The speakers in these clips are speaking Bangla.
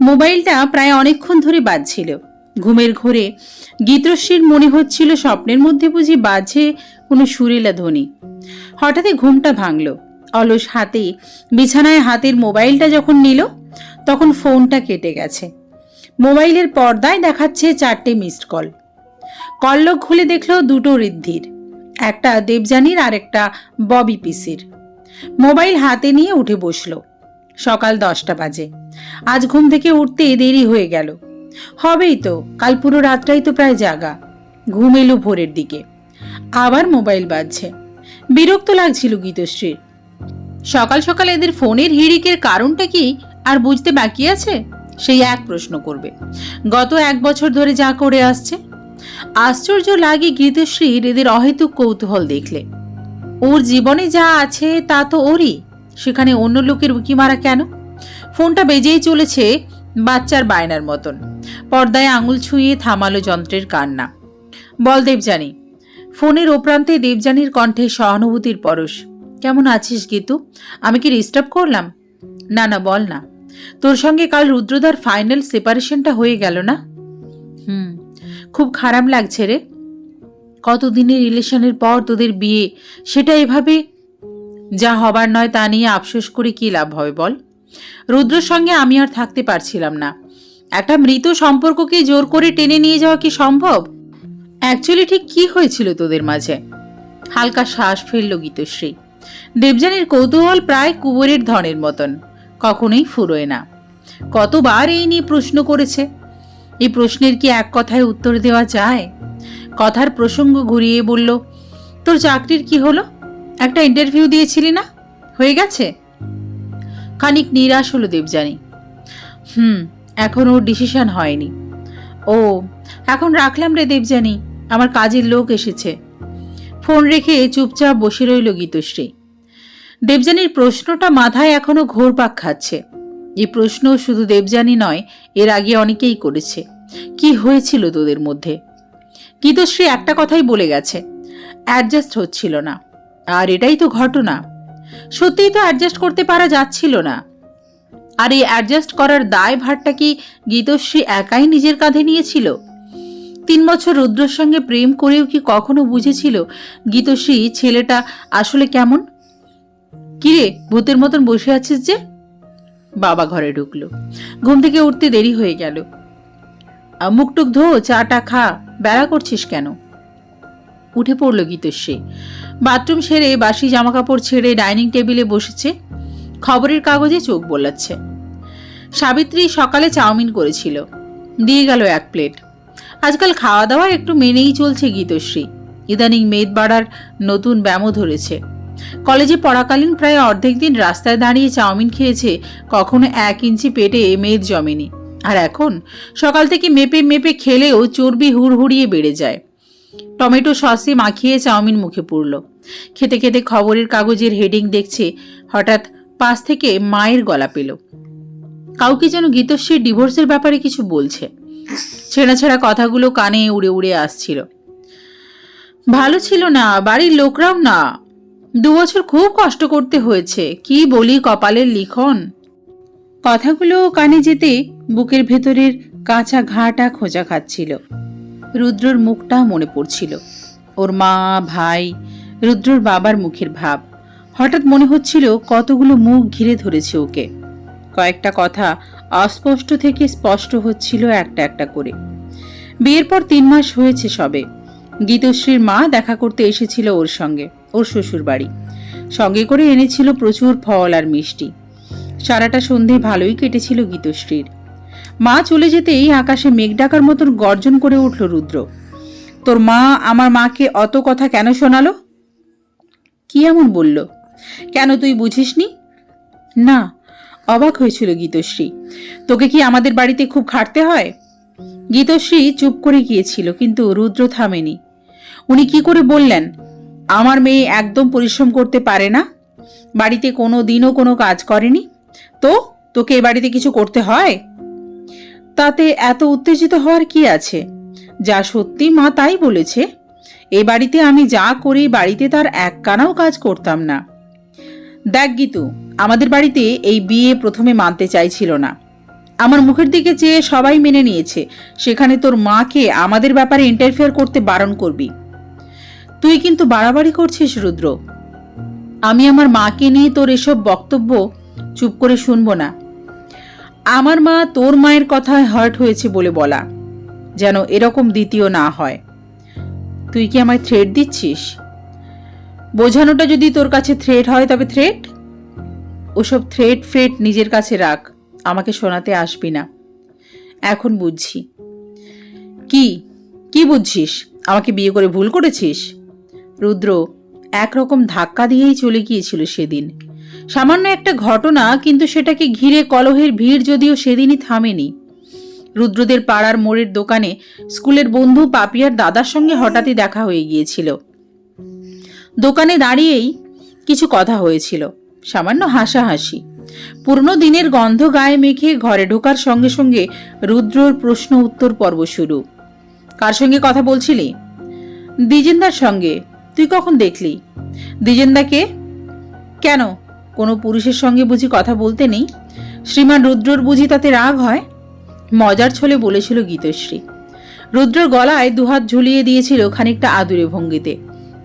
মোবাইলটা প্রায় অনেকক্ষণ ধরে বাজছিল। ঘুমের ঘোরে গীতশ্রীর মনে হচ্ছিল স্বপ্নের মধ্যে বুঝি বাজে কোনো সুরেলা ধ্বনি। হঠাৎই ঘুমটা ভাঙল। অলস হাতে, বিছানায় হাতের মোবাইলটা যখন নিল, তখন ফোনটা কেটে গেছে। মোবাইলের পর্দায় দেখাচ্ছে চারটে মিসড কল কল্লক খুলে দেখল দুটো ঋদ্ধির, একটা দেবযানীর আর একটা ববি পিসির। মোবাইল হাতে নিয়ে উঠে বসল। সকাল দশটা বাজে। আজ ঘুম থেকে উঠতে দেরি হয়ে গেল। হবেই তো, কাল পুরো রাতটাই তো প্রায় জাগা। ঘুম এলো ভোরের দিকে। আবার মোবাইল বাজছে। বিরক্ত লাগছিল গীতশ্রীর। সকাল সকাল এদের ফোনের হিড়িকের কারণটা কি আর বুঝতে বাকি আছে? সেই এক প্রশ্ন করবে। গত এক বছর ধরে যা করে আসছে। আশ্চর্য লাগে গীতশ্রীর এদের অহেতুক কৌতূহল দেখলে। ওর জীবনে যা আছে তা তো ওরই। সেখানে অন্য লোকের উকি মারা কেন? ফোনটা বেজেই চলেছে বাচ্চার বায়নার মতন। পর্দায় আঙুল ছুঁয়ে থামালো যন্ত্রের কান্না। বল দেবযানী। ফোনের ওপ্রান্তে দেবযানীর কণ্ঠে সহানুভূতির পরশ। কেমন আছিস গীতু? আমি কি ডিস্টার্ব করলাম? না না, বল না। তোর সঙ্গে কাল রুদ্রদার ফাইনাল সেপারেশনটা হয়ে গেল না? হুম, খুব খারাপ লাগছে রে। কতদিনের রিলেশনের পর তোদের বিয়ে? সেটা এভাবে যা হবার নয় তা নিয়ে আফসোস করে কি লাভ হবে বল? রুদ্রর সঙ্গে আমি আর থাকতে পারছিলাম না। একটা মৃত সম্পর্ককে জোর করে টেনে নিয়ে যাওয়া কি সম্ভব? অ্যাকচুয়ালি ঠিক কি হয়েছিল তোদের মাঝে? হালকা শ্বাস ফেলল গীতশ্রী। দেবযানীর কৌতূহল প্রায় কুবরের ধনের মতন, কখনোই ফুরোয় না। কতবার এই নিয়ে প্রশ্ন করেছে? এই প্রশ্নের কি এক কথায় উত্তর দেওয়া যায়? কথার প্রসঙ্গ ঘুরিয়ে বলল, তোর চাকরির কি হলো? একটা ইন্টারভিউ দিয়েছিলি না? হয়ে গেছে? খানিক নিরাশ হলো দেবযানী। হুম, এখন ওর ডিসিশন হয়নি। ও, এখন রাখলাম রে দেবযানী, আমার কাজের লোক এসেছে। ফোন রেখে চুপচাপ বসে রইল গীতশ্রী। দেবযানীর প্রশ্নটা মাথায় এখনও ঘোরপাক খাচ্ছে। এই প্রশ্ন শুধু দেবযানী নয়, এর আগে অনেকেই করেছে। কি হয়েছিল তোদের মধ্যে? গীতশ্রী একটা কথাই বলে গেছে অ্যাডজাস্ট হচ্ছিল না। আর এটাই তো ঘটনা। সত্যিই তো অ্যাডজাস্ট করতে পারা যাচ্ছিল না। আর এই অ্যাডজাস্ট করার দায় ভারটা কি গীতশ্রী একাই নিজের কাঁধে নিয়েছিল? তিন বছর রুদ্রর সঙ্গে প্রেম করেও কি কখনো বুঝেছিল গীতশ্রী ছেলেটা আসলে কেমন? কিরে, ভূতের মতন বসে আছিস যে? বাবা ঘরে ঢুকলো। ঘুম থেকে উঠতে দেরি হয়ে গেল। মুখটুক ধো, চাটা খা। বেড়া করছিস কেন? উঠে পড়ল গীতশ্রী বাথরুম সেরে বাসি জামাকাপড় ছেড়ে ডাইনিং টেবিলে বসেছে, খবরের কাগজে চোখ বোলাচ্ছে। সাবিত্রী সকালে চাউমিন করেছিল, দিয়ে গেল এক প্লেট। আজকাল খাওয়া দাওয়া একটু মেনেই চলছে গীতশ্রী। ইদানিং মেদ বাড়ার নতুন ব্যামো ধরেছে। কলেজে পড়াকালীন প্রায় অর্ধেক দিন রাস্তায় দাঁড়িয়ে চাউমিন খেয়েছে, কখনো এক ইঞ্চি পেটে মেদ জমেনি। আর এখন সকাল থেকে মেপে মেপে খেলেও চর্বি হুড়হুড়িয়ে বেড়ে যায়। টমেটো সসে মাখিয়ে চাউমিন মুখে পুরল খেতে খেতে খবরের কাগজের হেডিং দেখছে, হঠাৎ পাশ থেকে মায়ের গলা পেল। কাউকে যেন গীতশ্রীর ডিভোর্সের ব্যাপারে কিছু বলছে। ছেঁড়া ছেঁড়া কথাগুলো কানে উড়ে উড়ে আসছিল। ভালো ছিল না, বাড়ির লোকরাও না। দু বছর খুব কষ্ট করতে হয়েছে, কি বলি কপালের লিখন? কথাগুলো কানে যেতে বুকের ভেতরের কাঁচা ঘাটা খোঁজা খাচ্ছিল। রুদ্রর মুখটা মনে পড়ছিল। ওর মা, ভাই, রুদ্রর বাবার মুখের ভাব। হঠাৎ মনে হচ্ছিল কতগুলো মুখ ঘিরে ধরেছে ওকে। কয়েকটা কথা অস্পষ্ট থেকে স্পষ্ট হচ্ছিল একটা একটা করে। বিয়ের পর তিন মাস হয়েছে সবে। গীতশ্রীর মা দেখা করতে এসেছিল ওর সঙ্গে, ওর শ্বশুর বাড়ি। সঙ্গে করে এনেছিল প্রচুর ফল আর মিষ্টি। সারাটা সন্ধে ভালোই কেটেছিল গীতশ্রীর। মা চলে যেতেই আকাশে মেঘ ডাকার মতন গর্জন করে উঠল রুদ্র। তোর মা আমার মাকে অত কথা কেন শোনালো? কি এমন বলল? কেন তুই বুঝিসনি? না, অবাক হয়েছিল গীতশ্রী। তোকে কি আমাদের বাড়িতে খুব খাটতে হয়? গীতশ্রী চুপ করে গিয়েছিল, কিন্তু রুদ্র থামেনি। উনি কি করে বললেন? আমার মেয়ে একদম পরিশ্রম করতে পারে না। বাড়িতে কোনো দিনও কোনো কাজ করেনি। তো, তোকে এ বাড়িতে কিছু করতে হয়? তাতে এত উত্তেজিত হওয়ার কি আছে? যা সত্যি মা তাই বলেছে। এ বাড়িতে আমি যা করি বাড়িতে তার এক কানাও কাজ করতাম না। দেখ গীতু, আমাদের বাড়িতে এই বিয়ে প্রথমে মানতে চাইছিল না। আমার মুখের দিকে চেয়ে সবাই মেনে নিয়েছে, সেখানে তোর মাকে আমাদের ব্যাপারে ইন্টারফেয়ার করতে বারণ করবি। তুই কিন্তু বাড়াবাড়ি করছিস, রুদ্র। আমি আমার মাকে নিয়ে তোর এসব বক্তব্য চুপ করে শুনব না। আমার মা তোর মায়ের কথায় হার্ট হয়েছে বলে বলা, যেন এরকম দ্বিতীয় না হয়। তুই কি আমায় থ্রেট দিচ্ছিস? বোঝানোটা যদি তোর কাছে থ্রেট হয়, তবে থ্রেট ওসব থ্রেট ফ্রেট নিজের কাছে রাখ, আমাকে শোনাতে আসবি না। এখন বুঝছি। কি? কি বুঝছিস? আমাকে বিয়ে করে ভুল করেছিস? রুদ্র একরকম ধাক্কা দিয়েই চলে গিয়েছিল সেদিন। সামান্য একটা ঘটনা, কিন্তু সেটাকে ঘিরে কলহের ভিড় যদিও সেদিনই থামেনি। রুদ্রদের পাড়ার মোড়ের দোকানে স্কুলের বন্ধু পাপিয়ার দাদার সঙ্গে হঠাৎই দেখা হয়ে গিয়েছিল। দোকানে দাঁড়িয়েই কিছু কথা হয়েছিল, সামান্য হাসাহাসি। পুরনো দিনের গন্ধ গায়ে মেখে ঘরে ঢোকার সঙ্গে সঙ্গে রুদ্রর প্রশ্ন উত্তর পর্ব শুরু। কার সঙ্গে কথা বলছিলি? দ্বিজেন্দার সঙ্গে। তুই কখন দেখলি? দ্বিজেন্দাকে? কেন? কোনো পুরুষের সঙ্গে বুঝি কথা বলতে নেই? শ্রীমান রুদ্রর বুঝি তাতে রাগ হয়? মজার ছলে বলেছিল গীতশ্রী। রুদ্রর গলায় দুহাত ঝুলিয়ে দিয়েছিল খানিকটা আদুরে ভঙ্গিতে।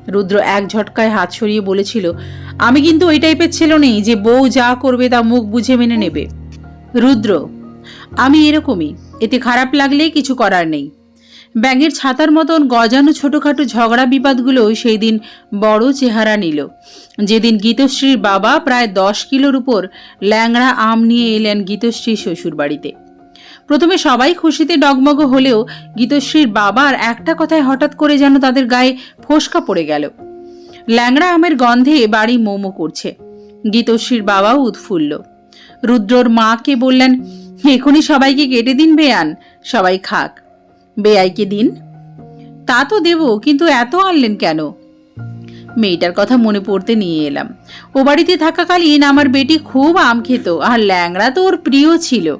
রুদ্র এক ঝটকায় হাত সরিয়ে বলেছিল, আমি কিন্তু ওই টাইপের ছিল নেই যে বউ যা করবে তা মুখ বুঝে মেনে নেবে। রুদ্র, আমি এরকমই, এতে খারাপ লাগলে কিছু করার নেই। ব্যাঙের ছাতার মতন গজানো ছোটোখাটো ঝগড়া বিবাদগুলো সেই দিন বড় চেহারা নিল। যেদিন গীতশ্রীর বাবা প্রায় দশ কিলোর উপর ল্যাংড়া আম নিয়ে এলেন গীতশ্রীর শ্বশুর বাড়িতে প্রথমে সবাই খুশিতে ডগমগ হলেও গীতশ্রীর বাবার একটা কথায় হঠাৎ করে যেন তাদের গায়ে ফোসকা পড়ে গেল। ল্যাংড়া আমের গন্ধে বাড়ি মোমো করছে। গীতশ্রীর বাবাও উৎফুল্ল। রুদ্রর মাকে বললেন, এখনই সবাইকে কেটে দিন, বেয়ান। সবাই খাক। বেয়াইকে দিন। তা তো দেব, কিন্তু এত আনলেন কেন? মেয়েটার কথা মনে পড়তে নিয়ে এলাম। ও বাড়িতে থাকাকালীন আমার বেটি খুব আম খেত, আর ল্যাংড়া তো ওর প্রিয় ছিল।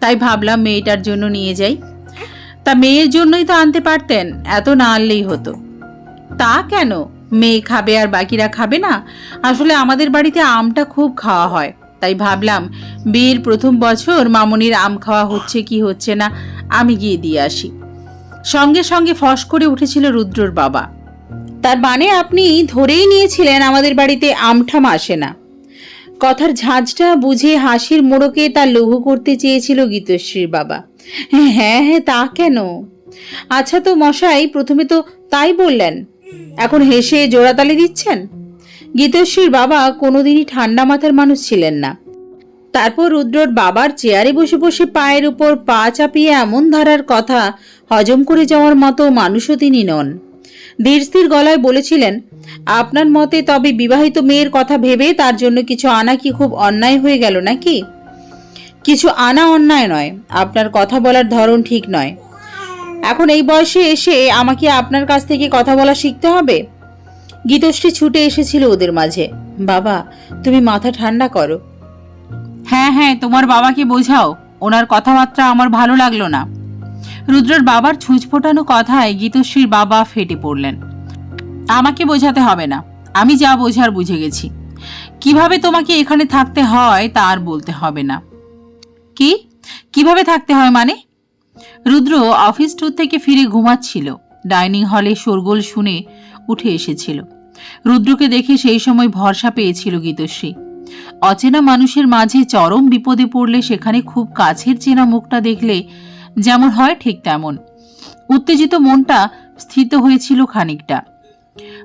তাই ভাবলাম মেয়েটার জন্য নিয়ে যাই। তা মেয়ের জন্যই তো আনতে পারতেন, এত না আনলেই হতো। তা কেন? মেয়ে খাবে আর বাকিরা খাবে না? আসলে আমাদের বাড়িতে আমটা খুব খাওয়া হয়। তাই ভাবলাম, বিয়ের প্রথম বছর মামনির আম খাওয়া হচ্ছে কি হচ্ছে না, আমি গিয়ে দিয়ে আসি। সঙ্গে সঙ্গে ফস করে উঠেছিল রুদ্রর বাবা। তার মানে আপনি ধরেই নিয়েছিলেন আমাদের বাড়িতে আমঠাম আসে না। কথার ঝাঁঝটা বুঝে হাসির মোড়কে তার লঘু করতে চেয়েছিল গীতশ্রীর বাবা। হ্যাঁ হ্যাঁ তা কেন? আচ্ছা তো মশাই, প্রথমে তো তাই বললেন। এখন হেসে জোড়াতালি দিচ্ছেন? গীতশ্রীর বাবা কোনোদিনই ঠান্ডা মাথার মানুষ ছিলেন না। তারপর রুদ্রর বাবার চেয়ারে বসে বসে পায়ের উপর পা চাপিয়ে এমন ধারার কথা হজম করে যাওয়ার মতো মানুষও তিনি নন। ধীরস্থির গলায় বলেছিলেন, আপনার মতে তবে বিবাহিত মেয়ের কথা ভেবে তার জন্য কিছু আনা কি খুব অন্যায় হয়ে গেল নাকি? কিছু আনা অন্যায় নয়, আপনার কথা বলার ধরন ঠিক নয়। এখন এই বয়সে এসে আমাকে আপনার কাছ থেকে কথা বলা শিখতে হবে? গীতশ্রী ছুটে এসেছিল ওদের মাঝে, বাবা, তুমি মাথা ঠান্ডা করো। হ্যাঁ হ্যাঁ তোমার বাবাকে বোঝাও। ওনার কথাবার্তা আমার ভালো লাগল না। রুদ্রর বাবার ছুঁচ ফোটানো কথায় গীতশ্রীর বাবা ফেটে পড়লেন। আমাকে বোঝাতে হবে না। আমি যা বোঝার বুঝে গেছি। কীভাবে তোমাকে এখানে থাকতে হয় তা আর বলতে হবে না। কি? কীভাবে থাকতে হয় মানে? রুদ্র অফিস ট্যুর থেকে ফিরে ঘুমাচ্ছিল। ডাইনিং হলে শোরগোল শুনে উঠে এসেছিল। রুদ্রকে দেখে সেই সময় ভরসা পেয়েছিল গীতশ্রী। অচেনা মানুষের মাঝে চরম বিপদে পড়লে সেখানে খুব কাছের চেনা মুখটা দেখলে যেমন হয় ঠিক তেমন। উত্তেজিত মনটা স্থিত হয়েছিল খানিকটা।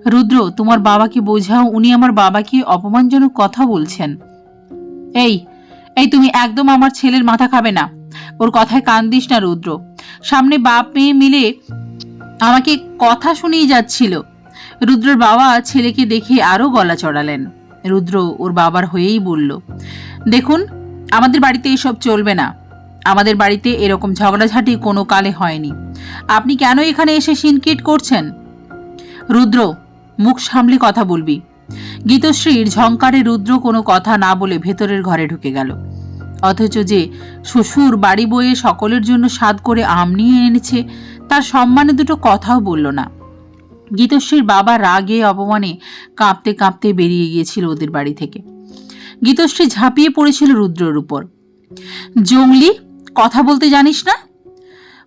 রুদ্র, তোমার বাবাকে বোঝাও, উনি আমার বাবাকে অপমানজনক কথা বলছেন। এই এই তুমি একদম আমার ছেলের মাথা খাবে না। ওর কথায় কান দিস না রুদ্র। সামনে বাপ, মেয়ে মিলে আমাকে কথা শুনিয়ে যাচ্ছিল। রুদ্রর বাবা ছেলেকে দেখে আরও গলা চড়ালেন। রুদ্র ওর বাবার হয়েই বলল, দেখুন, আমাদের বাড়িতে এসব চলবে না। আমাদের বাড়িতে এরকম ঝগড়াঝাটি কোনো কালে হয়নি। আপনি কেন এখানে এসে সিনকিট করছেন? রুদ্র, মুখ সামলে কথা বলবি। গীতশ্রীর ঝঙ্কারে রুদ্র কোনো কথা না বলে ভেতরের ঘরে ঢুকে গেল। অথচ যে শ্বশুর বাড়ি বয়ে সকলের জন্য স্বাদ করে আম নিয়ে এনেছে, তার সম্মানে দুটো কথাও বলল না। গীতশ্রীর বাবা রাগে অপমানে কাঁপতে কাঁপতে বেরিয়ে গিয়েছিল ওদের বাড়ি থেকে। গীতশ্রী ঝাঁপিয়ে পড়েছিল রুদ্রর উপর। জঙ্গলি, কথা বলতে জানিস না?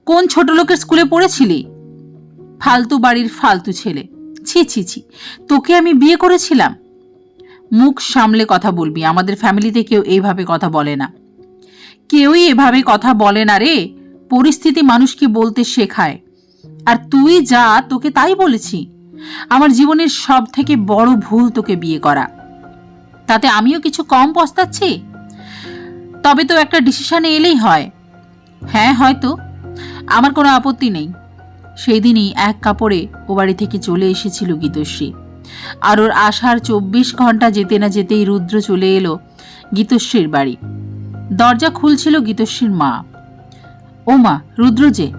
কোন ছোট লোকের স্কুলে পড়েছিলি? ফালতু বাড়ির ফালতু ছেলে। ছি ছি ছি, তোকে আমি বিয়ে করেছিলাম। মুখ সামলে কথা বলবি, আমাদের ফ্যামিলিতে কেউ এইভাবে কথা বলে না। কেউই এভাবে কথা বলে না রে। পরিস্থিতি মানুষকে বলতে শেখায়। আর তুই যা, তোকে তাই বলেছি। আমার জীবনের সব থেকে বড় ভুল তোকে বিয়ে করা। তাতে আমিও কিছু কম পস্তাচ্ছি? তবে তো একটা ডিসিশনে এলেই হয়। হ্যাঁ হয়তো। আমার কোনো আপত্তি নেই। সেই দিনই এক কাপড়ে ও বাড়ি থেকে চলে এসেছিল গীতশ্রী। আর ওর আসার চব্বিশ ঘণ্টা যেতে না যেতেই রুদ্র চলে এলো গীতশ্রীর বাড়ি। দরজা খুলছিল গীতশ্রীর মা। ও মা, রুদ্র যে?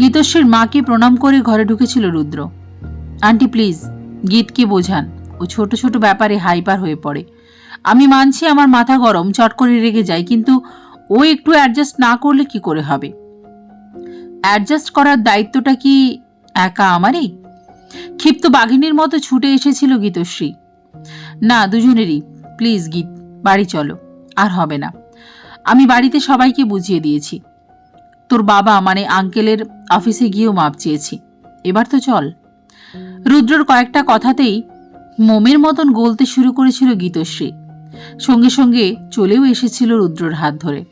গীতশ্রীর মাকে প্রণাম করে ঘরে ঢুকেছিল রুদ্র? আন্টি, প্লিজ গীতকে বোঝান? ও ছোট ছোট ব্যাপারে হাইপার হয়ে পড়ে। আমি মানছি আমার মাথা গরম, চট করে রেগে যায়, কিন্তু ও একটু অ্যাডজাস্ট না করলে কি করে হবে? অ্যাডজাস্ট করার দায়িত্বটা কি একা আমারই? ক্ষিপ্ত বাঘিনীর মতো ছুটে এসেছিল গীতশ্রী। না, দুজনেরই। প্লিজ, গীত, বাড়ি চলো। আর হবে না। আমি বাড়িতে সবাইকে বুঝিয়ে দিয়েছি। তোর বাবা মানে আঙ্কেলের অফিসে গিয়েও মাপ চেয়েছি। এবার তো চল। রুদ্রর কয়েকটা কথাতেই মোমের মতন গলতে শুরু করেছিল গীতশ্রী। সঙ্গে সঙ্গে চলেও এসেছিল রুদ্রর হাত ধরে।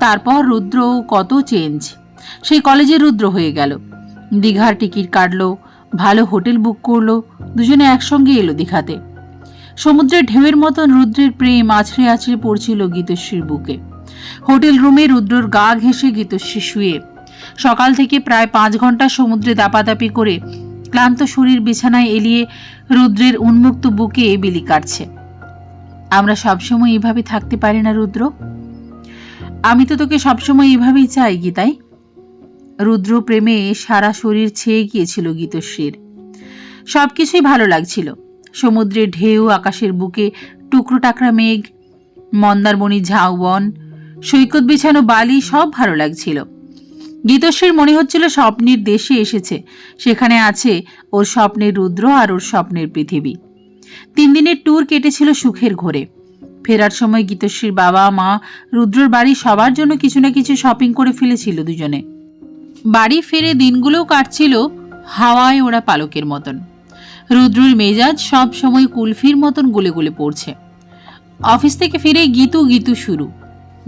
তারপর রুদ্র কত চেঞ্জ সেই কলেজে রুদ্র হয়ে গেল। দীঘার টিকিট কাটলো, ভালো হোটেল বুক করল, দুজনে একসঙ্গে এলো দীঘাতে। সমুদ্রের ঢেউয়ের মতন রুদ্রের প্রেম আছড়ে আছড়ে পড়ছিল গীতশ্রীর বুকে। হোটেল রুমে রুদ্রর গা ঘেঁষে গীতশ্রী শুয়ে সকাল থেকে প্রায় পাঁচ ঘণ্টা সমুদ্রে দাপাদাপি করে ক্লান্ত শরীর বিছানায় এলিয়ে রুদ্রের উন্মুক্ত বুকে বিলি কাটছে। আমরা সবসময় এভাবে থাকতে পারি না, রুদ্র। আমি তো তোকে সবসময় এভাবেই চাই, গীতাই। রুদ্র প্রেমে সারা শরীর ছেয়ে গিয়েছিল গীতশ্রীর। সব কিছুই ভালো লাগছিল। সমুদ্রের ঢেউ, আকাশের বুকে টুকরো টাকরা মেঘ, মন্দারমণি ঝাউবন সৈকত বিছানো বালি সব ভালো লাগছিল। গীতশ্রীর মনে হচ্ছিল স্বপ্নের দেশে এসেছে। সেখানে আছে ওর স্বপ্নের রুদ্র আর ওর স্বপ্নের পৃথিবী। তিন দিনের ট্যুর কেটেছিল সুখের ঘোরে। ফেরার সময় গীতশ্রীর বাবা, মা, রুদ্রর বাড়ি সবার জন্য কিছু না কিছু শপিং করে ফেলেছিল দুজনে। বাড়ি ফিরে দিনগুলোও কাটছিল হাওয়ায় ওরা পালকের মতন। রুদ্রুর মেজাজ সব সময় কুলফির মতন গুলে গুলে পড়ছে। অফিস থেকে ফিরে গীতু গীতু শুরু।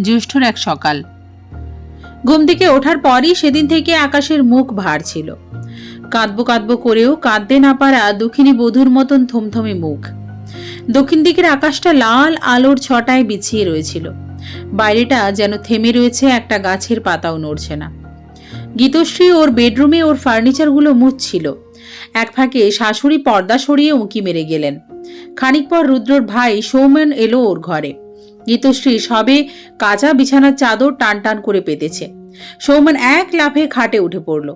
জ্যৈষ্ঠর এক সকাল। ঘুম থেকে ওঠার পরই সেদিন থেকে আকাশের মুখ ভার ছিল। কাঁদবো কাঁদবো করেও কাঁদতে না পারা দুঃখিনী বধুর মতন থমথমে মুখ। দক্ষিণ দিকের আকাশটা লাল আলোর ছটায় বিছিয়ে রয়েছিল। বাইরেটা যেন থেমে রয়েছে একটা গাছের পাতাও নড়ছে না। গীতশ্রী ওর বেডরুমে ওর ফার্নিচারগুলো মুছছিল। এক ফাঁকে শাশুড়ি পর্দা সরিয়ে উঁকি মেরে গেলেন। খানিক পর রুদ্রর ভাই সৌমেন এলো ওর ঘরে। গীতশ্রী সবে কাঁচা বিছানার চাদর টান টান করে পেতেছে। সৌমেন এক লাফে খাটে উঠে পড়ল।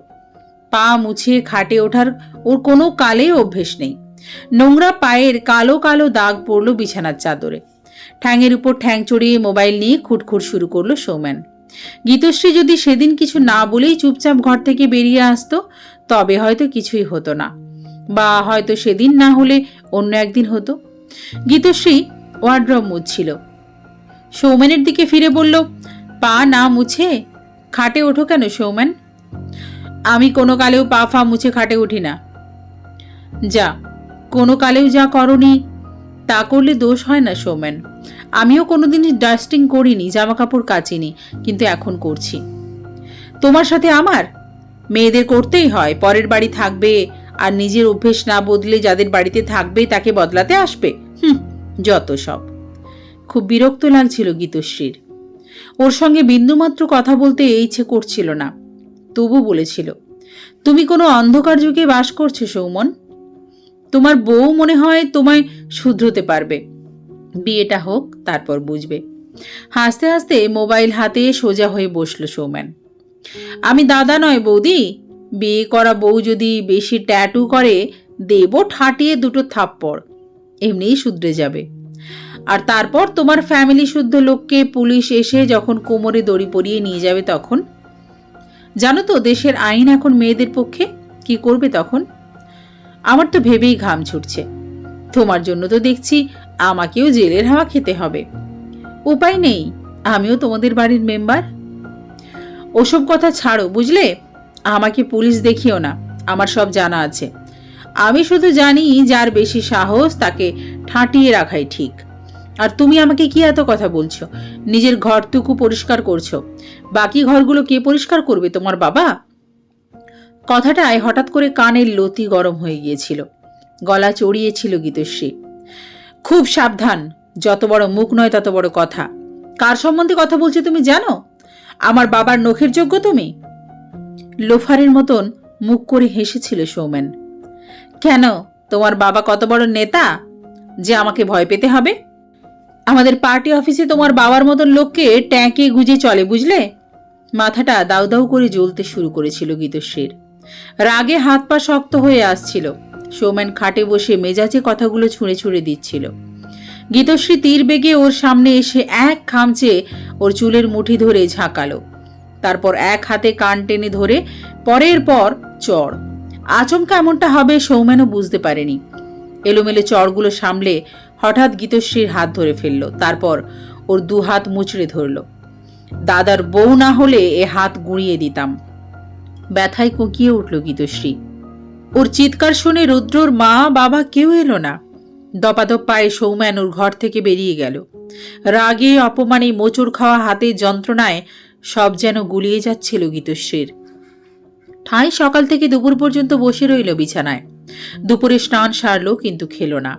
পা মুছিয়ে খাটে ওঠার ওর কোনো কালেই অভ্যেস নেই। নোংরা পায়ের কালো কালো দাগ পড়ল বিছানার চাদরে। ঠ্যাঙের উপর ঠ্যাং চড়িয়ে মোবাইল নিয়ে খুটখুট শুরু করল সৌমেন। গীতশ্রী যদি সেদিন কিছু না বলেই চুপচাপ ঘর থেকে বেরিয়ে আসতো, তবে হয়তো কিছুই হতো না। বা হয়তো সেদিন না হলে অন্য একদিন হতো। গীতশ্রী ওয়ার্ড্রব মুছছিল। সৌমেনের দিকে ফিরে বলল, পা না মুছে? খাটে ওঠো কেন সৌমেন? আমি কোনো কালেও পা ফা মুছে খাটে উঠি না। যা, কোনো কালেও যা করনি, তা করলে দোষ হয় না সৌমেন। আমিও কোনোদিনই ডাস্টিং করিনি জামা কাপড় কাচিনি, কিন্তু এখন করছি। তোমার সাথে আমার? মেয়েদের করতেই হয়, পরের বাড়ি থাকবে, আর নিজের অভ্যেস না বদলে যাদের বাড়িতে থাকবে তাকে বদলাতে আসবে? হুম, যত সব। খুব বিরক্ত লাগছিল গীতশ্রীর। ওর সঙ্গে বিন্দুমাত্র কথা বলতে ইচ্ছে করছিল না। তবু বলেছিল, তুমি কোনো অন্ধকার যুগে বাস করছ, সৌমন। তোমার বউ মনে হয় তোমায় শুধরোতে পারবে। বিয়েটা হোক, তারপর বুঝবে। হাসতে হাসতে মোবাইল হাতে সোজা হয়ে বসল সৌম্যান। আমি দাদা নয় বৌদি। বিয়ে করা বউ যদি বেশি ট্যাটু করে, দেব ঠাটিয়ে দুটো থাপ্পড়। এমনিই শুধরে যাবে। আর তারপর তোমার ফ্যামিলি শুদ্ধ লোককে পুলিশ এসে যখন কোমরে দড়ি পরিয়ে নিয়ে যাবে তখন? জানো তো, দেশের আইন এখন মেয়েদের পক্ষে? কি করবে তখন? আমার তো ভেবেই ঘাম ছুটছে। তোমার জন্য তো দেখছি আমাকেও জেলের হাওয়া খেতে হবে। উপায় নেই, আমিও তোমাদের বাড়ির মেম্বার ওসব কথা ছাড়ো, বুঝলে? আমাকে পুলিশ দেখিও না, আমার সব জানা আছে। আমি শুধু জানি যার বেশি সাহস তাকে ঠাঁটিয়ে রাখাই ঠিক। আর তুমি আমাকে কি এত কথা বলছো? নিজের ঘরটুকু পরিষ্কার করছ। বাকি ঘরগুলো কে পরিষ্কার করবে তোমার বাবা? কথাটায় হঠাৎ করে কানের লতি গরম হয়ে গিয়েছিল। গলা চড়িয়েছিল গীতশ্রী। খুব সাবধান, যত বড় মুখ নয় তত বড় কথা। কার সম্বন্ধে কথা বলছো তুমি জানো? আমার বাবার নখের যোগ্য তুমি? লোফারের মতন মুখ করে হেসেছিল সৌমেন। কেন, তোমার বাবা কত বড় নেতা? যে আমাকে ভয় পেতে হবে? আমাদের পার্টি অফিসে তোমার বাবার মতন লোককে ট্যাঁকে গুজে চলে, বুঝলে? মাথাটা দাউ দাউ করে জ্বলতে শুরু করেছিল গীতশ্রীর। রাগে হাত পা শক্ত হয়ে আসছিল। সৌমেন খাটে বসে মেজাজে কথাগুলো ছুঁড়ে ছুঁড়ে দিচ্ছিল। গীতশ্রী তীর বেগে ওর সামনে এসে এক খামচে ওর চুলের মুঠি ধরে ঝাঁকালো। তারপর এক হাতে কান টেনে ধরে, পরের পর চড়। আচমকা এমনটা হবে সৌমেনও বুঝতে পারেনি। এলোমেলো চড়গুলো সামলে হঠাৎ গীতশ্রীর হাত ধরে ফেলল, তারপর ওর দু হাত মুচড়ে ধরল। দাদার বউ না হলে এ হাত গুঁড়িয়ে দিতাম। ব্যথায় কুঁকিয়ে উঠল গীতশ্রী। ওর চিৎকার শুনে রুদ্রর মা বাবা কেউ এলো না। দপাদপ পায়ে সৌম্যান ওর ঘর থেকে বেরিয়ে গেল। রাগে, অপমানে, মোচড় খাওয়া হাতের যন্ত্রণায় সব যেন গুলিয়ে যাচ্ছিল গীতশ্রীর। ঠাঁই সকাল থেকে দুপুর পর্যন্ত বসে রইল বিছানায়। দুপুরে স্নান সারল কিন্তু খেলো না।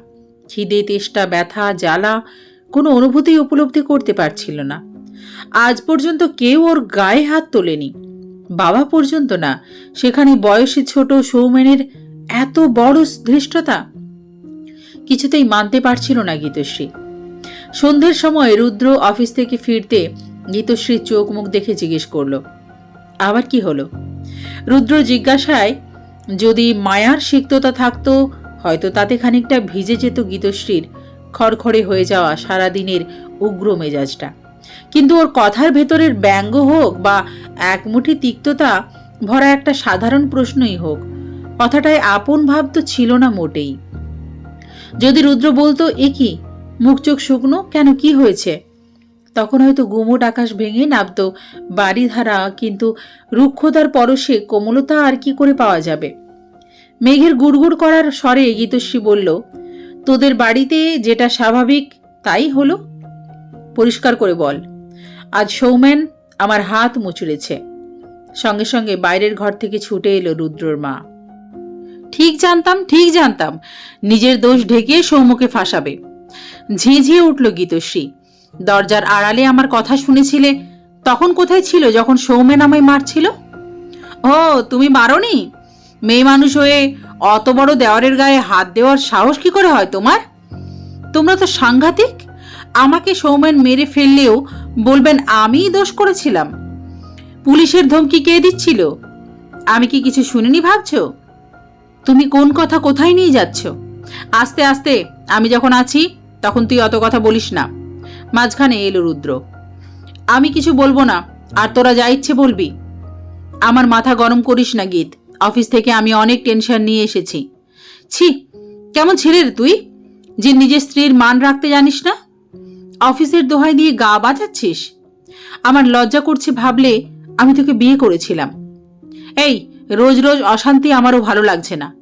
খিদে, তেষ্টা, ব্যথা, জ্বালা কোনো অনুভূতি উপলব্ধি করতে পারছিল না। আজ পর্যন্ত কেউ ওর গায়ে হাত তোলেনি। বাবা পর্যন্ত না, সেখানে বয়সে ছোট সৌমেনের এত বড় ধৃষ্টতা। কিছুতেই মানতে পারছিল না গীতশ্রী। সন্ধ্যের সময় রুদ্র অফিস থেকে ফিরতে গীতশ্রীর চোখ মুখ দেখে জিজ্ঞেস করল, আবার কি হলো? রুদ্র জিজ্ঞাসায়, যদি মায়ার সিক্ততা থাকতো হয়তো তাতে খানিকটা ভিজে যেত গীতশ্রীর খড়খড়ে হয়ে যাওয়া সারাদিনের উগ্র মেজাজটা। কিন্তু ওর কথার ভেতরের ব্যঙ্গ হোক বা একমুঠি তিক্ততা, ভরা একটা সাধারণ প্রশ্নই হোক, কথাটায় আপন ভাব তো ছিল না মোটেই। যদি রুদ্র বলতো, এ কি? মুখ চোখ শুকনো? কেন কি হয়েছে? তখন হয়তো গুমোট আকাশ ভেঙে নামতো বাড়িধারা, কিন্তু রুক্ষতার পরশে কোমলতা আর কি করে পাওয়া যাবে? মেঘের গুড়গুড় করার স্বরে গীতশ্রী বলল, তোদের বাড়িতে যেটা স্বাভাবিক, তাই হলো? পরিষ্কার করে বল। আজ সৌমেন আমার হাত মুচড়েছে। সঙ্গে সঙ্গে বাইরের ঘর থেকে ছুটে এলো রুদ্রর মা। ঠিক জানতাম ঠিক জানতাম। নিজের দোষ ঢেকে সৌম্যকে ফাঁসাবে। ঝিঝিয়ে উঠল গীতশ্রী। দরজার আড়ালে আমার কথা শুনেছিলে, তখন কোথায় ছিল যখন সৌমেন আমায় মারছিল? ও, তুমি মারনি? মেয়ে মানুষ হয়ে অত বড় দেওয়ারের গায়ে হাত দেওয়ার সাহস কি করে হয় তোমার? তোমরা তো সাংঘাতিক। আমাকে সৌমেন মেরে ফেললেও বলবেন আমিই দোষ করেছিলাম। পুলিশের ধমকি কে দিচ্ছিল? আমি কি কিছু শুনিনি ভাবছ? তুমি কোন কথা কোথায় নিয়ে যাচ্ছ? আস্তে আস্তে, আমি যখন আছি, তখন তুই অত কথা বলিস না। মাঝখানে এলো রুদ্র। আমি কিছু বলব না, আর তোরা যা ইচ্ছে বলবি। আমার মাথা গরম করিস না গীত। অফিস থেকে আমি অনেক টেনশন নিয়ে এসেছি। ছি, কেমন ছেলে রে তুই? যে নিজের স্ত্রীর মান রাখতে জানিস না? অফিসের দোহাই দিয়ে গা বাজাচ্ছিস? আমার লজ্জা করছে ভাবলে আমি তোকে বিয়ে করেছিলাম। এই, রোজ রোজ অশান্তি আমারও ভালো লাগছে না।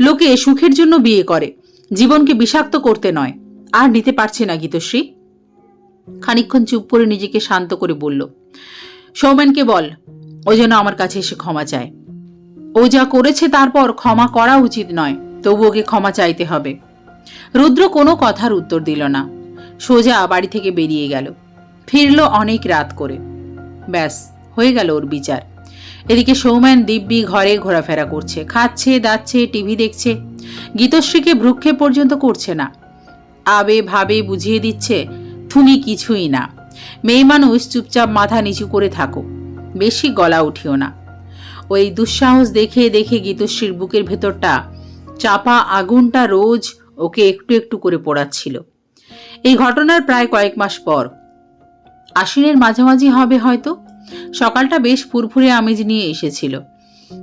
লোকে সুখের জন্য বিয়ে করে, জীবনকে বিষাক্ত করতে নয়। আর নিতে পারছে না গীতশ্রী। খানিকক্ষণ চুপ করে নিজেকে শান্ত করে বলল, সৌমেনকে বল, ও যেন আমার কাছে এসে ক্ষমা চায়। ও যা করেছে তারপর ক্ষমা করা উচিত নয়, তবু ওকে ক্ষমা চাইতে হবে। রুদ্র কোনো কথার উত্তর দিল না। সোজা বাড়ি থেকে বেরিয়ে গেল। ফিরল অনেক রাত করে। ব্যাস, হয়ে গেল ওর বিচার। এদিকে সৌম্যান দিব্যি ঘরে ঘোরাফেরা করছে, খাচ্ছে, দাচ্ছে, টিভি দেখছে। গীতশ্রীকে ভ্রুক্ষেপ পর্যন্ত করছে না। আবে ভাবে বুঝিয়ে দিচ্ছে, তুমি কিছুই না। মেয়ে মানুষ চুপচাপ মাথা নিচু করে থাকো। বেশি গলা উঠিও না। ওই দুঃসাহস দেখে দেখে গীতশ্রীর বুকের ভেতরটা চাপা আগুনটা রোজ ওকে একটু একটু করে পোড়াচ্ছিল। এই ঘটনার প্রায় কয়েক মাস পর। আশ্বিনের মাঝামাঝি হবে হয়তো। সকালটা বেশ ফুরফুরে আমেজ নিয়ে এসেছিল।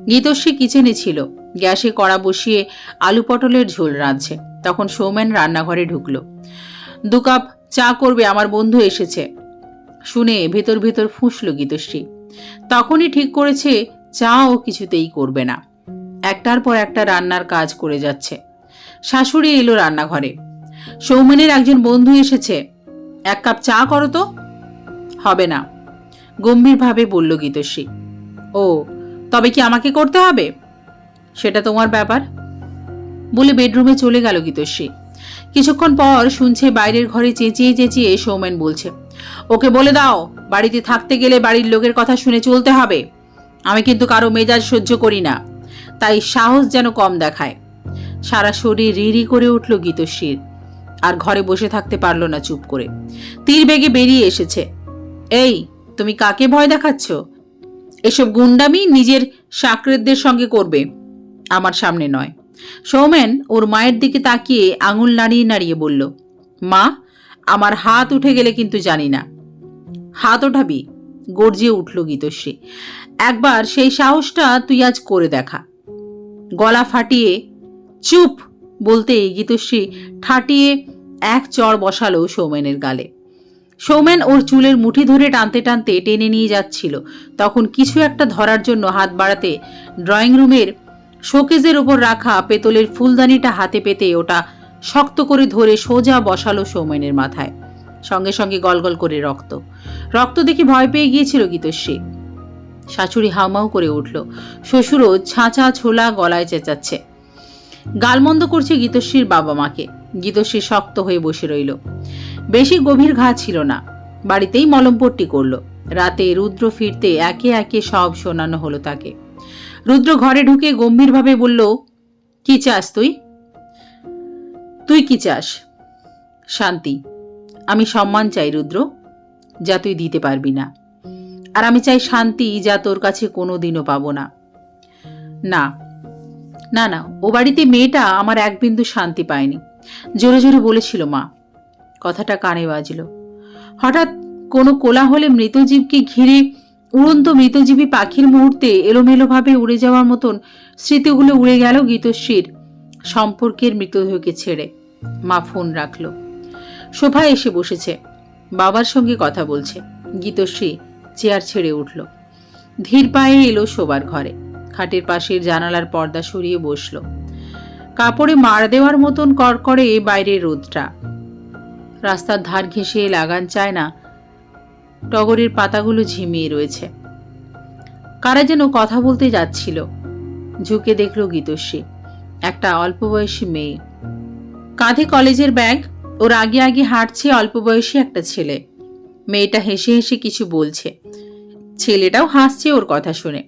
গীতশ্রী কিচেনে ছিল। গ্যাসে কড়া বসিয়ে আলু পটলের ঝোল রাঁধছে। তখন সৌমেন রান্নাঘরে ঢুকলো। দু কাপ চা করবে, আমার বন্ধু এসেছে। শুনে ভেতর ভেতর ফুঁসল গীতশ্রী। তখনই ঠিক করেছে চা ও কিছুতেই করবে না। একটার পর একটা রান্নার কাজ করে যাচ্ছে। শাশুড়ি এলো রান্নাঘরে। সৌমেনের একজন বন্ধু এসেছে। এক কাপ চা করো তো। হবে না। গম্ভীরভাবে বলল গীতশ্রী। ও, তবে কি আমাকে করতে হবে? সেটা তোমার ব্যাপার। বলে বেডরুমে চলে গেল গীতশ্রী। কিছুক্ষণ পর শুনছে বাইরের ঘরে চেঁচিয়ে চেঁচিয়ে সৌমেন বলছে, ওকে বলে দাও, বাড়িতে থাকতে গেলে বাড়ির লোকের কথা শুনে চলতে হবে। আমি কিন্তু কারও মেজাজ সহ্য করি না। তাই সাহস যেন কম দেখায়। সারা শরীর রিরি করে উঠল গীতশ্রীর। আর ঘরে বসে থাকতে পারল না চুপ করে। তীর বেগে বেরিয়ে এসেছে। এই, তুমি কাকে ভয় দেখাচ্ছ? এসব গুন্ডামি নিজের সাকরেদদের সঙ্গে করবে। আমার সামনে নয়। সৌমেন ওর মায়ের দিকে তাকিয়ে আঙুল নাড়িয়ে নাড়িয়ে বলল, মা, আমার হাত উঠে গেলে কিন্তু জানি না। হাত ওঠাবি? গর্জিয়ে উঠল গীতশ্রী। একবার সেই সাহসটা তুই আজ করে দেখা। গলা ফাটিয়ে, চুপ! বলতে গীতশ্রী ঠাটিয়ে এক চড় বসালো সৌমেনের গালে। সৌমেন ওর চুলের মুঠি ধরে টানতে টানতে টেনে নিয়ে যাচ্ছিল। তখন কিছু একটা ধরার জন্য হাত বাড়াতে ড্রয়িং রুমের শোকেজের ওপর রাখা পেতলের ফুলদানিটা হাতে পেতে ওটা শক্ত করে ধরে সোজা বসালো সৌমেনের মাথায়। সঙ্গে সঙ্গে গলগল করে রক্ত। রক্ত দেখে ভয় পেয়ে গিয়েছিল গীতশ্রী। শাশুড়ি হাউমাউ করে উঠল। শ্বশুরও ছাঁচা ছোলা গলায় চেঁচাচ্ছে। গালমন্দ করছে গীতশ্রীর বাবা মাকে। গীতশ্রী শক্ত হয়ে বসে রইল। বেশি গভীর ঘা ছিল না। বাড়িতেই মলমপট্টি করল। রাতে রুদ্র ফিরতে একে একে সব শোনানো হলো তাকে। রুদ্র ঘরে ঢুকে গম্ভীরভাবে বলল, কি চাস তুই? তুই কি চাস? শান্তি। আমি সম্মান চাই রুদ্র, যা তুই দিতে পারবি না। আর আমি চাই শান্তি যা তোর কাছে কোনো দিনও পাবো না। না না না, ও বাড়িতে মেয়েটা আমার এক বিন্দু শান্তি পায়নি। জোরে জোরে বলেছিল মা। কথাটা কানে বাজল। হঠাৎ কোনো কোলাহলে মৃতজীবকে ঘিরে উড়ন্ত মৃতজীবী পাখির মুহূর্তে এলোমেলোভাবে উড়ে যাওয়ার মতন স্মৃতিগুলো উড়ে গেল গীতশ্রীর সম্পর্কের মৃতদেহকে ছেড়ে। মা ফোন রাখল। শোভা এসে বসেছে। বাবার সঙ্গে কথা বলছে। গীতশ্রী চেয়ার ছেড়ে উঠল। ধীর পায়ে এলো শোবার ঘরে। খাটের পাশের জানালার পর্দা সরিয়ে বসল। কাপড়ে মার দেওয়ার মতন করকরে বাইরের রোদটা। রাস্তার ধার ঘেঁষে লাগান চায় না। টগরের পাতাগুলো ঝিমিয়ে রয়েছে। কারা যেন কথা বলতে যাচ্ছিল। ঝুঁকে দেখল গীতশ্রী, একটা অল্প বয়সী মেয়ে। কাঁধে কলেজের ব্যাগ, ওর আগে আগে হাঁটছে অল্প বয়সী একটা ছেলে। মেয়েটা হেসে হেসে কিছু বলছে। ছেলেটাও হাসছে ওর কথা শুনে।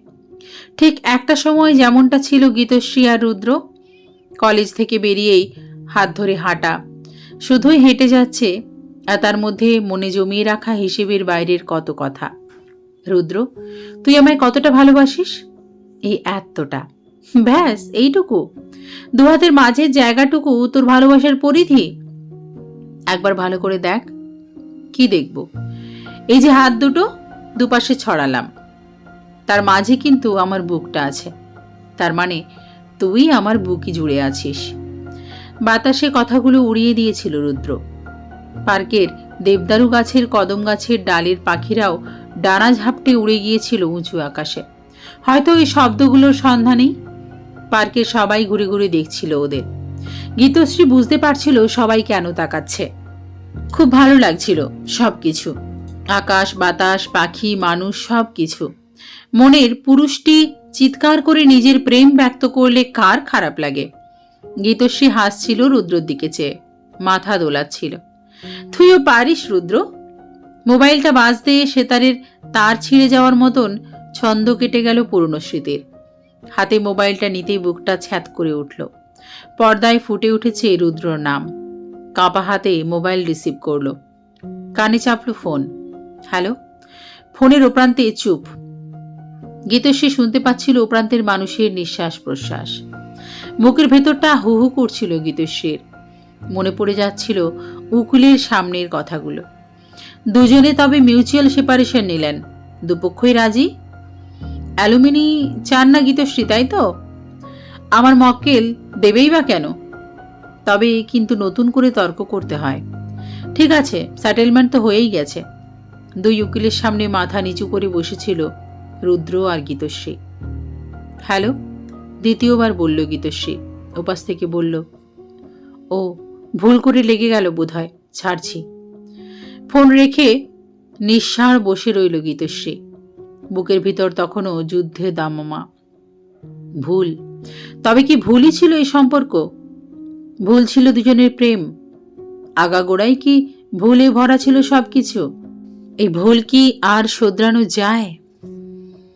ঠিক একটা সময় যেমনটা ছিল গীতশ্রী আর রুদ্র, কলেজ থেকে বেরিয়েই হাত ধরে হাঁটা। শুধুই হেঁটে যাচ্ছে আর তার মধ্যে মনে জমিয়ে রাখা হিসেবের বাইরের কত কথা। রুদ্র, তুই আমায় কতটা ভালোবাসিস? এই এতটা। ব্যাস, এইটুকু। দু হাতের মাঝের জায়গাটুকু তোর ভালোবাসার পরিধি। একবার ভালো করে দেখ, কি দেখব? এই যে হাত দুটো দুপাশে ছড়ালাম। তার মাঝে কিন্তু আমার বুকটা আছে। তার মানে তুই আমার বুকই জুড়ে আছিস। বাতাসে কথাগুলো উড়িয়ে দিয়েছিল রুদ্র। পার্কের দেবদারু গাছের কদম গাছের ডালের পাখিরাও ডানা ঝাপটে উড়ে গিয়েছিল উঁচু আকাশে। হয়তো ওই শব্দগুলোর সন্ধানেই পার্কের সবাই ঘুরে ঘুরে দেখছিল ওদের। গীতশ্রী বুঝতে পারছিল সবাই কেন তাকাচ্ছে। খুব ভালো লাগছিল সব কিছু আকাশ, বাতাস, পাখি, মানুষ সব কিছু মনের পুরুষটি চিৎকার করে নিজের প্রেম ব্যক্ত করলে কার খারাপ লাগে? গীতশ্রী হাসছিল রুদ্রর দিকে চেয়ে, মাথা দোলাচ্ছিল। তুইও পারিস, রুদ্র? মোবাইলটা বাজতে সেতারের তার ছিঁড়ে যাওয়ার মতন ছন্দ কেটে গেল পুরনো স্মৃতির। হাতে মোবাইলটা নিতেই বুকটা ছ্যাত করে উঠল। পর্দায় ফুটে উঠেছে রুদ্রর নাম। কাঁপা হাতে মোবাইল রিসিভ করল। কানে চাপল ফোন। হ্যালো? ফোনের ওপ্রান্তে চুপ। গীতশ্রী শুনতে পাচ্ছিল ওপ্রান্তের মানুষের নিঃশ্বাস প্রশ্বাস। মুখের ভেতরটা হু হু করছিল গীতশ্রীর মনে পড়ে যাচ্ছিল উকুলের সামনের কথাগুলো। দুজনে তবে মিউচুয়াল সেপারেশন নিলেন। দুপক্ষই রাজি? অ্যালুমিনি চান না গীতশ্রী, তাই তো? আমার মক্কেল দেবেই বা কেন? তবে কিন্তু নতুন করে তর্ক করতে হয়। ঠিক আছে সেটেলমেন্ট তো হয়েই গেছে। দুই উকিলের সামনে মাথা নিচু করে বসেছিল রুদ্র আর গীতশ্রী। হ্যালো? দ্বিতীয়বার বলল গীতশ্রী। ওপাশ থেকে বলল, ও, ভুল করে লেগে গেল বোধহয়, ছাড়ছি। ফোন রেখে নিঃসার বসে রইল গীতশ্রী। বুকের ভিতর তখনও যুদ্ধে দামমা। ভুল? তবে কি ভুলই ছিল এই সম্পর্ক? ভুল ছিল দুজনের প্রেম? আগাগোড়াই কি ভুলে ভরা ছিল সবকিছু? এই ভুল কি আর শোধরানো যায়